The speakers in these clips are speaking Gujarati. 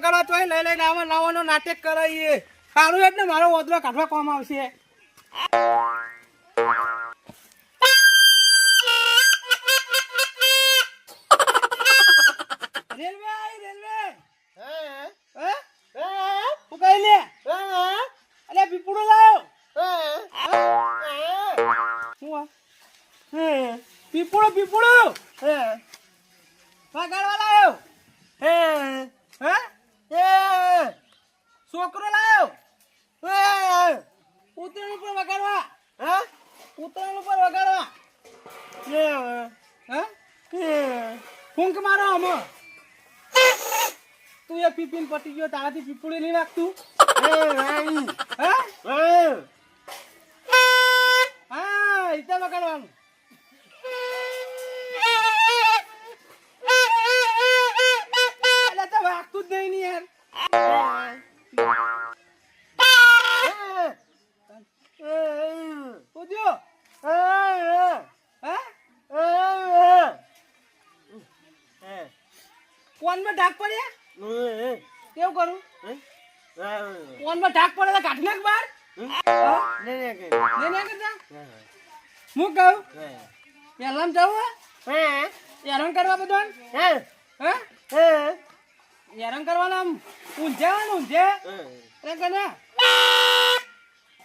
વગાડવા તો લઈ લઈને આવા લાવવાનો નાટક કરાવીએ સારું એટલે મારો ઓદરો કાઢવા કોમ આવશે. રેલવે આવી રેલવે. હે? તું કઈ લે? અલે લાયો. હે? છોકરો લાયો. ઉતરણ ઉપર વગાડવા. હા? ઉતરણ ઉપર વગાડવા. હે? ફૂંક મારો આમો. તું એ પીપીન પટી ગયો તારાથી પીપુડી નહીં નાખતું. હે? હા રીતે વગાડવાનું. નહીં Oh!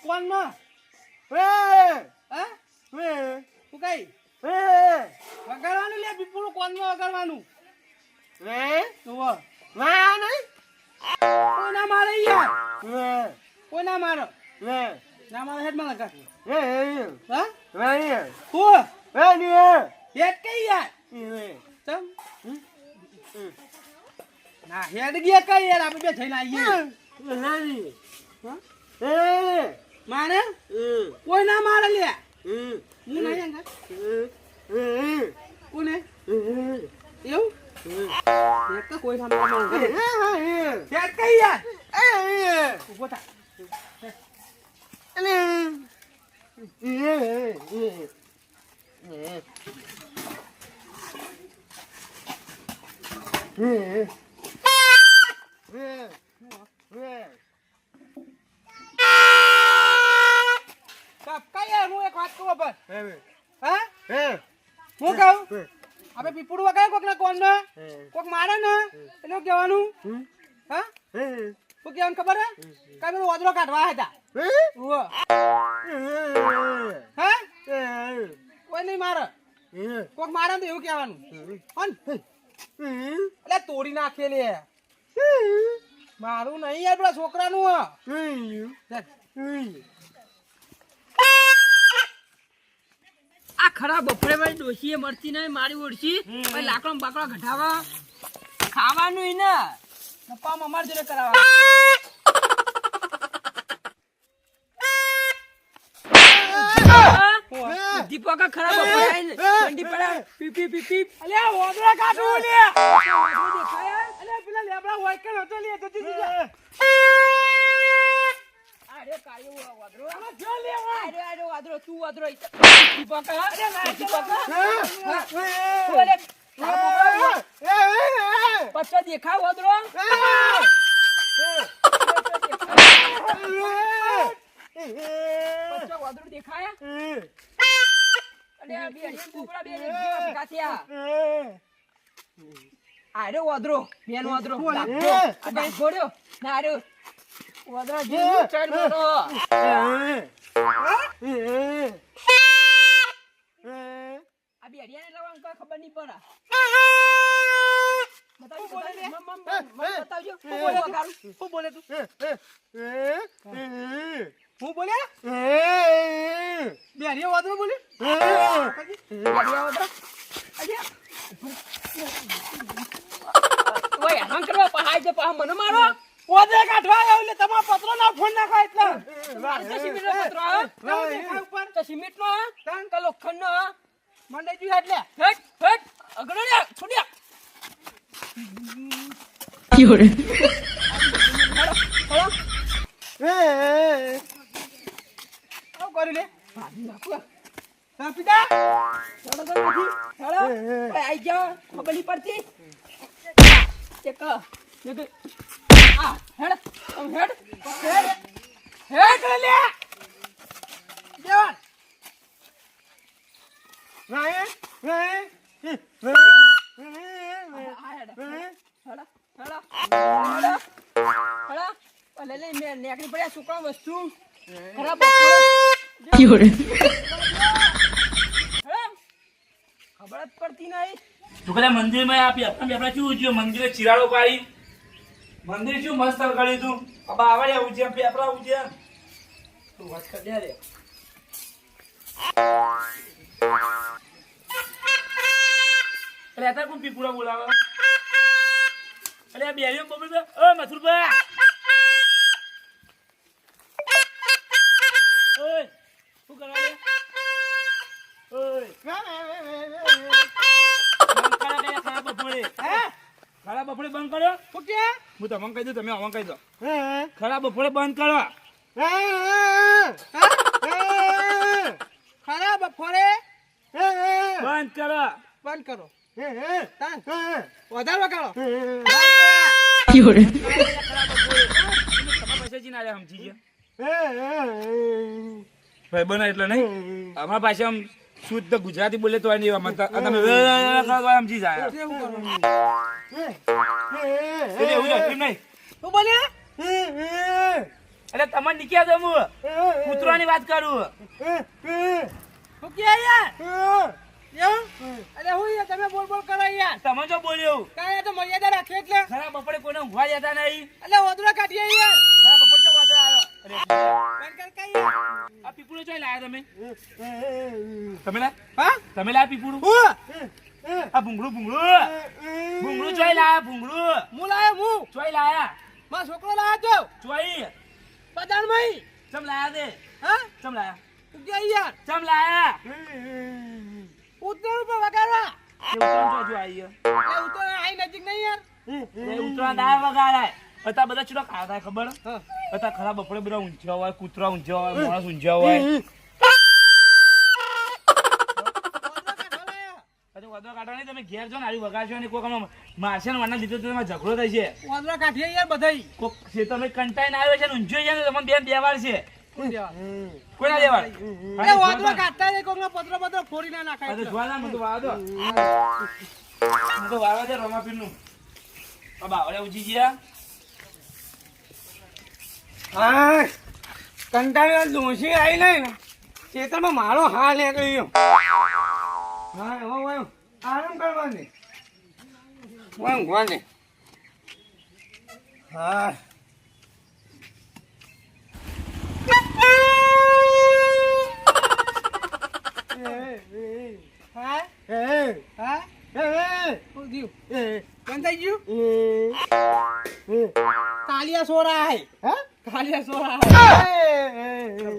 કોનમાં? હે! શું કઈ? વગાડવાનું લે પીપળું કોનમાં વગાડવાનું? જુઓ કોઈ ના મારે યાર કોઈ ના મારો? ના મારે હેડમાં લગા હા હું. હેડ કઈ યાર? ચમ. ના હેડ ગયા કઈ યાર? આપણે બે થઈને આવીએ. હા? મારે? કોઈ ના મારે લે હું નહીં અંગા કોને એવું હેડ તો કોઈ ના મારે હેડ કઈ યાર ઊભો થા સાપ કઈ યાર હું એક વાત કહું પણ હા હું કહું પીપળું વગાડે કોક ના કોણ કોક મારે ને એટલે શું કહેવાનું. હા? શું કહેવાનું ખબર હે? કાંઈ પેલો ઓદરો કાઢવા હતા. હા? કોઈ નહીં મારે. કોક મારે ને તો એવું કહેવાનું. કોણ એટલે તોડી નાખેલી હે. મારું નહીં યાર પેલા છોકરાનું આ ખરા બપોરે મારી ડોશીએ મળતી નહીં મારી ઓળશી. પછી લાકડો બાકડા ઘટાવા. ખાવાનું ને. પપ્પા અમાર જોડે કરાવવા. દીપક ખરાબ પીપી બપોરે આઈને ઠંડી પડે. પી પી પી પી. અલ્યા ઓદરા કાઢું લે દેખાય. અલ્યા પેલા લેબડા હોય કે નતો લે તો દીધી જા અરે કાળિયો ઓદરો આમાં જો લેવા. અરે અરે તું ઈ. બોકડા પચ્ચો દેખાય ઓદરો પચ્ચો ઓદરો દેખાય. અરે આ બે હરિયન બે હરિયન જેવા ભેગા થયા. અરે ઓદરો બેન ઓદરો ડાઘો. આ ના અરે ઓદરો જેવું ચડ મારો. આ બે હરિયાને લાવવાનું કોઈ ખબર નહીં પડે. હું. બોલે વગાડું. શું બોલે તું. હું બોલે? બે હરિયો વાદળો બોલે? હરિયા ઓદરો. હરિયા. ઓય, હેરાન કરવા પહાય છે, પહા મને મારો ઓદરા કાઢવા આવ્યો એટલે તમારો પત્રો ના ફોન નાખો એટલે તો સિમેન્ટનો પતરો, હા? દેખાય ઉપર તો સિમેન્ટનો, હા? કે લોખંડનો, હા? મંડાઈ ગયું એટલે હેટ, હેટ. અગડો લે, છોડ્યા. આવું કર્યું લે હા, પિતા હેડો તો નથી. હેડો. આઈ જાઓ. ખબર પડતી. તે કહો. તે કહો. આ હેડ હેડ હેડ હેડ લે છોકરા વસ્તુ ખરાબ ખબર જ પડતી નહીં તું મંદિરમાં આપી, આપણે આપણે શું મંદિરે ચિરાડો પાડી? મંદિર શું મસ્ત કરી તું? અબા આવડે ઉજ્યા પેપરા ઉજ્યા તું વાત કરી રે. અરે આ કોણ પીપુરા બોલાવે? અરે બેરીઓ બબલ ઓ મથુરભા ઓય શું કરવા લે ઓય. બંધ કરો કે ખરા બપોરે. હું તમને કહી દઉં તમે અમને કહી દો. ખરા બપોરે બંધ કરો. ખરા બપોરે? બંધ કરો. બંધ કરો. વધારે વગાડો. ભાઈ બના એટલે નહીં. અમારા પાસે આમ શુદ્ધ ગુજરાતી બોલે તો આમાં તમે સમજી જાય. એવું નહીં. શું બોલ્યા? એટલે તમે નીકળ્યા જમુ કૂતરાની વાત કરું. શું કે યાર અરે હું. યાર તમે બોલ બોલ કરો યાર તમે જો બોલ્યો. કાંઈ તો મર્યાદા રાખી એટલે. ખરા બપોરે કોઈને ઊંઘવા જતા નહીં. એટલે વધુ કાઢીએ યાર ખરા બપોરે ચો વાદળ આવ્યો અરે બંધ કર કાંઈ યાર આ પીપળું ચોય લાયા તમે? તમે લા હા? તમે લાયા પીપળું? આ ભૂંગળું ભૂંગળું. ભૂંગળું ચોય લાયા ભૂંગળું. હું લાયો હું? ચોય લાયા. મારો છોકરો લાયા તો. ચોય. બજારમાં ચમ લાયા દે હા? ચમ લાયા? કે યાર? ચમ લાયા? ઉત્તર ઉપર વગાડવા. જો આઈ નજીક નહીં યાર. એ ઉત્તરાયણ દાળ વગાડાય. અત્યારે બધા ચૂડા ખાતા ખબર? હા. અત્યારે ખરા બપોરે બધા ઊંઝા હોય કૂતરા ઊંઝા હોય માણસ ઊંઝા હોય. વાદળો કાઢવા નહીં તમે ઘેર જો ને આવી વગાડશો ને કોઈક મારશે ને વાના લીધે તમારે ઝઘડો થાય છે. ઓદરા કાઢીએ યાર બધાય. કોક છે તમે કંટાઈને આવ્યો છે ને ઊંઝો છે તમને બેન બેવાર છે. કોણ દેવા કોઈ ના દેવાર એ ઓદરા કાઢતા જ કોકના પત્ર પત્ર ફોડી ના નાખાય. અરે જોવા ના, મને તો વાવા દો. મને વાવા દે રમાપીરનું. ઉજી ગયા. હા કંટાળો દોશી આવી નહીં ને. ખેતરમાં મારો હાલ એ ગયો હા હો હો આરામ કરવાની. ઊંઘવાની હા હા હા. શું થયું? બંધ ગયું? કાલિયા સોરા હે? કાલિયા સોરા હે ઓ,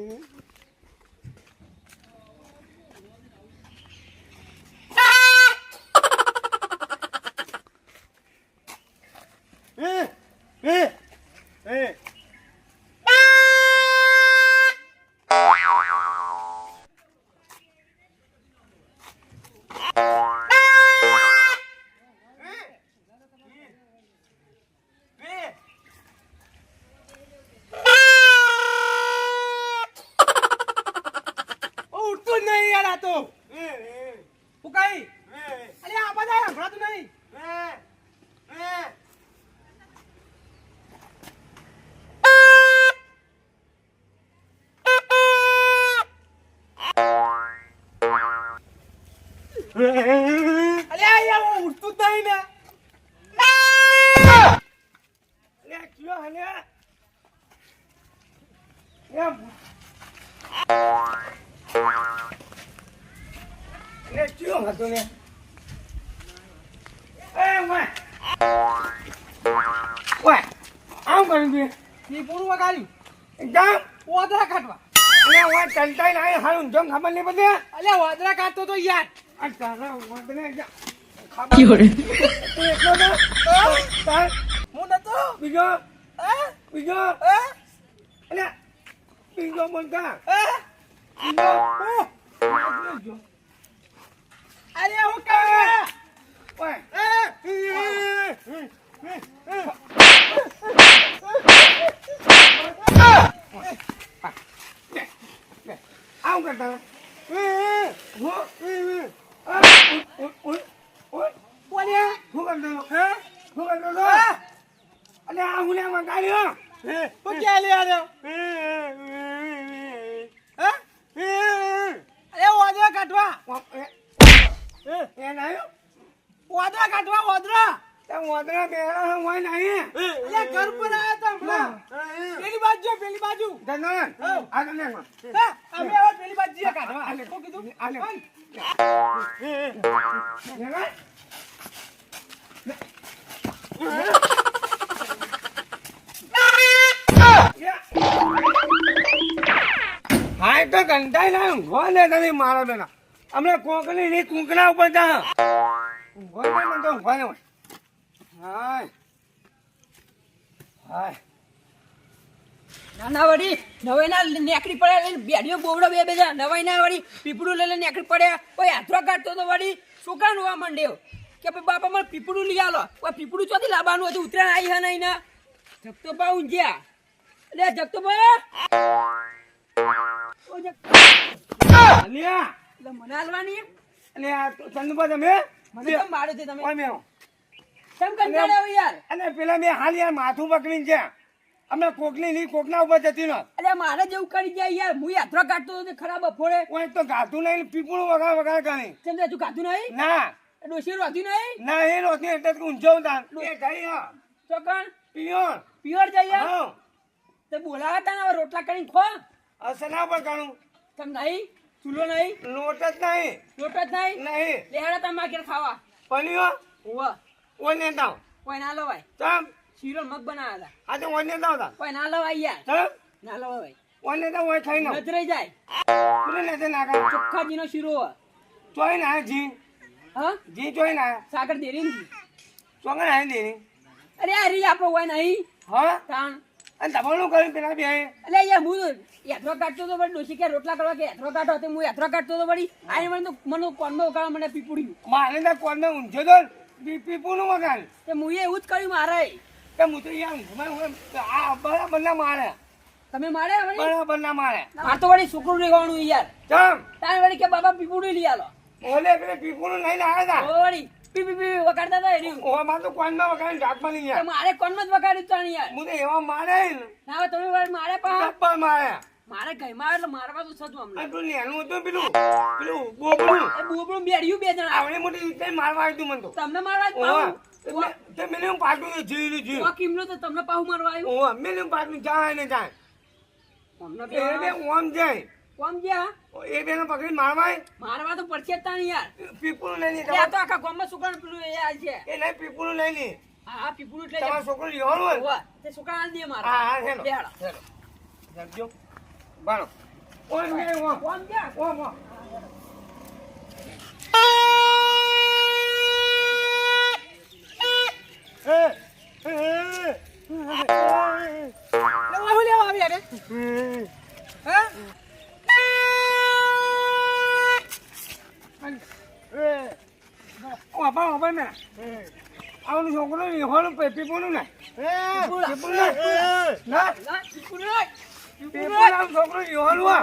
સંભળાતું નહીં. અરે ઉઠતું જ નહીં ને. આમ કરી ઈ પૂરું વગાડ્યું. એકદમ. વાદળા કાઢવા. અલે ઓય ટંટાઈ ના હારું જમ ખબર નહીં પડે અલે વાદળા કાઢતો તો યાર. આ તારા જા ખબર તું એકલો તો તાર હું? નતો. બીજો? હે? બીજો? હે? અલે બીજો બોલતા હે? બીજો? અરે હું કે ઓય. આવું કરતા હું. અમે હવે પેલી બાજુ જઈએ કાઢવા આલે શું કીધું આલે હા તો કંટાઈ ના ઊંઘો ને તમે મારો બેના અમને કોકની ની કુંકના ઉપર જા ઊંઘો ને મને તો ઊંઘો ને હાય હાય નાના વળી નવાઈ ના નેકડી પડ્યા લઈને બેડીઓ બોવડો બે બેજા નવાઈ ના વળી પીપળું લઈને નેકડી પડ્યા. કોઈ હાથરો કાઢતો તો વળી છોકરા હોવા માંડ્યો? કે ભાઈ બાપા મને પીપળું લઈ આલો. કોઈ પીપળું ચોથી લાવવાનું હતું ઉતરાણ આવી હે નહીં ના જગતો બા ઊંઘ્યા એટલે જગતો બા એટલે મને હાલવાની? અને આ તો ચંદુબા તમે? મને મારે છે તમે? કેમ કંટાળ્યો યાર? અને પેલા મેં હાલ યાર માથું પકડીને છે અમે કોકની ની કોકના ઉપર જતી ના અરે મારે જેવું કરી જાય યાર. હું યાત્રા કાઢતો હતો ખરાબ બફોરે કોઈ તો ગાતું નહીં પીપળું વગા વગા કરી કેમ તું ગાધું નહીં? ના. ડોસી રોધી નહીં? ના એ રોતી એટલે તું ઊંઝો તાન એ ગઈ હા ચોકણ પિયોર. પ્યોર જઈએ હા. તે બોલાવા તા ને રોટલા કરીને ખો. અસના પર કાણું તમ નહીં ચૂલો નહીં. લોટ જ નહીં. લોટ જ નહીં? નહીં. લેહાડા તમારે ઘેર ખાવા. પનીઓ ઓવા ઓને તાવ કોઈ ના લવાય. ચમ. શીરો મગ બનાવ્યા આ તો ઓને તાવ તા કોઈ ના લવાય યાર. ના લવાય. ઓને તાવ ઓય થઈ ન નજરે જાય. તું ને તે નાખા ચોખ્ખાજીનો શીરો હોય. ચોય ના જી. હા? જી ચોય ના સાગર દેરી નથી ચોંગા ના દેરી. અરે આ રી આપણો હોય નહીં. હા? તાણ. અને તમારું કર્યું પેલા બે એટલે યાર હું યાત્રા કાઢતો તો વળી ડોસી કે રોટલા કરવા કે યાત્રો કાઢો તો હું યાત્રા કાઢતો તો વળી આને મને તો મને કોનમાં ઉકાળવા મને પીપુડ્યું મારે ના કોને ઊંઝો તો પીપુનું નું વગાડ. તે મુ એવું જ કર્યું મારે. કે હું તો યાર ઊંઘમાં ઊંઘમાં આ બરાબર ના મારે તમે મારે બરાબર ના મારે મારે તો વળી છોકરું રહેવાનું યાર. ચમ. તારે વળી કે બાબા પીપુડી લઈ આલો. ઓલે પેલે પીપું નહીં લાવ્યા ઓ વળી પી પી પી વગાડતા હતા એની ઓ મારે તો કોનમાં વગાડી ઢાકમાં નહીં યાર મારે કોનમાં જ વગાડ્યું તાણ યાર? હું તો એવા મારે ના તમે મારે પણ ચપ્પલ મારે મારે મારે એટલે મારવા તો સજુ હમણાં પેલું નેનું હતું પેલું? પેલું બોબડું? એ બોબડું બેડ્યું બે જણા. આવડે મોટી રીતે મારવા આવ્યું મને તો. તમને મારવા જ તે મેલે હું પાટું જીવી જીવ ઓ કિમનો તો તમને પાહુ મારવા આવ્યો? ઓ મિલિયમ હું જાય ને જાય. તમને એ બે બે ઓમ જાય. કોમ ગયા એ બેને પકડી મારવાય. મારવા તો પડશે તા યાર. પીપુલ લઈ લે તો આખા ગામમાં સુકણ પેલું એ આ છે. એ નહીં પીપળું લઈ લે હા પીપળું એટલે તમારા છોકરો લેવાનું હોય? તે સુકણ આલ દે મારા. હા હા હેલો. હેલો. રાખજો બાણો ઓમ મે ઓ કોમ ગયા ઓ ઓમ. લેવાનું પીપળું ને. પીપળું ના ના ના, નહીં. છોકરો યોહલવા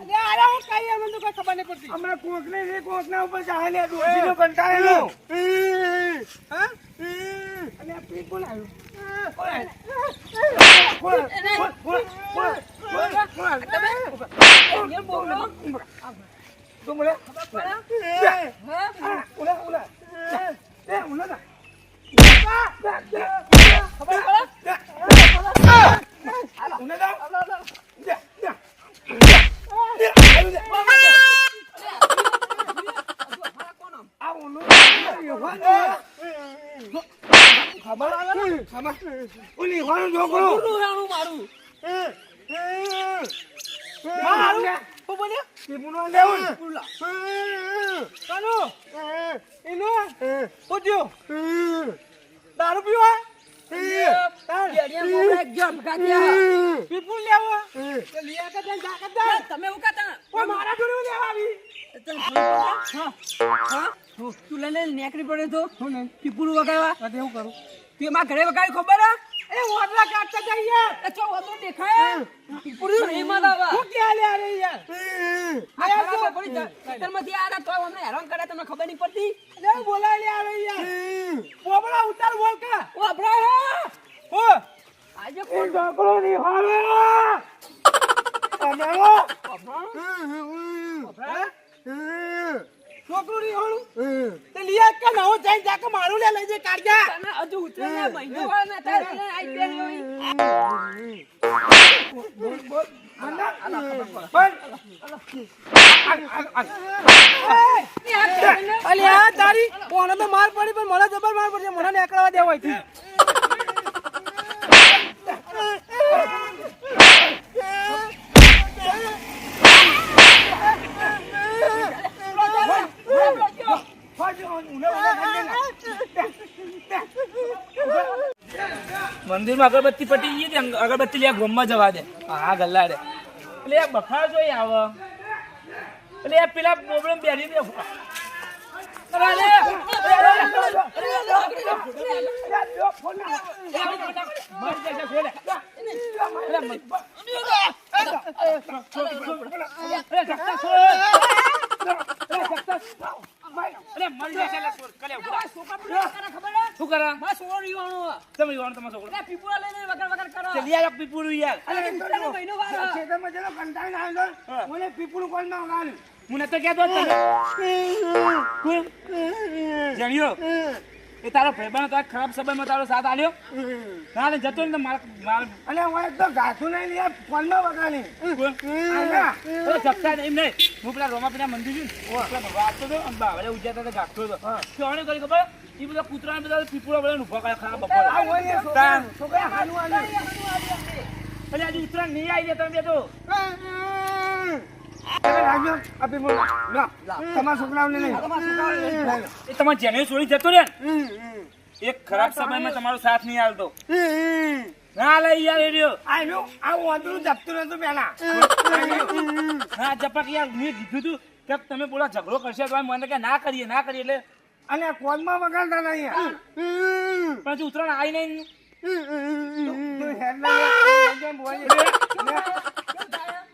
અરે આરે હું કઈ એમ તો કઈ ખબર નહીં પડતી હમણાં કોક ને કોકના ઉપર ચાલે દોશીનો કંટાળેલો હા અને આ પીપળું આવ્યું કોણ? કોણ? કોણ? કોણ? કોણ? કોણ? એ બોલો તું મને હા ઉલા, ઉલા. એ, ઉલા ના. ઉલા ના. જા, દારૂ પીવા? તો પડે? લઈને નેકરી પડ્યો તો. પીપળું વગાડવા. એવું કરું. તું એમાં ઘરે વગાડી ખબર? એ ઓટલા કાઢતા યાર એ ચો દેખાય પીપળું નહીં મનાવા હું યાર? પડી ખેતરમાંથી આ તોય અમને હેરાન કરે તમને ખબર નહીં પડતી? લે બોલાય લે આવે યાર. પોપડા ઉતાર બોલ કા. ઓ અભરા ઓ આજે કોણ? ઢોકળો ની હાલે અમારો અભરા છોકરું ની હાલું તે લિયા કે નવો જઈ જા કે મારું લે લઈ જે. કાઢ્યા તને હજુ ઉતરે ના મહિનો વાર ને એટલે આઈ બેન હોય. અલે આ તારી કોને તો માર પડી પણ મને જબર માર પડી મને નીકળવા દેવો મંદિરમાં અગરબત્તી પટી ગઈ હતી અગરબત્તી લે ગોમમાં જવા દે હા ગલ્લા રે એટલે આ બફાર જોઈ આવે એટલે આ પેલા પ્રોબ્લેમ બેરી દે. અરે જગતા. અરે મરી જશે, લે છોડ. કલે ઊભો રાખ. છોકરા પણ કરે ખબર હે? શું કરે મારા છોકરો રીવાનો. તમે રીવાનો તમારો છોકરો. પીપળા લઈને વગર વગર કરો. ચલી આ આવ્યો યાર. અરે તને મહિનો વાર. હે. મને પીપળું કોણ ના વગાડ્યું? હું નતો કહેતો તને? જાણ્યો. એ તારો ભાઈબંધ તારા ખરાબ સમયમાં તારો સાથ આલ્યો? ના ને જતો ને તો માર માર અને હું એક તો ઘાસું નહીં લે ફોનમાં કોણ? અરે જગતા નહીં, નહીં. હું પેલા રોમા પેલા મંદિર છું ને, વાગતો હતો અને બાવળે ઉજાતા ગાગતો હતો. કોણે કરી ખબર? એ બધા કૂતરા બધા પીપળો બધા ઊભા કર્યા ખરાબ બપોરે. છોકરા હાનું. અને આજે ઉત્તરાયણ નહીં આવી તમે બે તો તમે લાગ્યો આ પીપળું લો તમારા તું તમે બોલા ઝઘડો કરશે તો મને કે ના કરીએ ના કરીએ એટલે અને કોલમાં વગાડતા નહીં પછી ઉતરાણ આવી નહીં.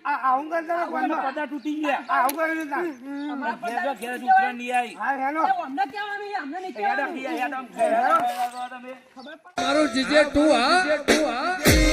કેમ બોલે આ આવું કરતા હતા ફોનમાં પદા તૂટી ગયા. આ આવું તા ઘેર જો ઘેર હજુ ઉત્તરાયણ આવી હા હેલો. અમને કહેવાનું નહીં, અમને નહીં યાદ કહેવાનું. રાખી યાદ આમ તમે. મારું જીજે તું હા? તું હા?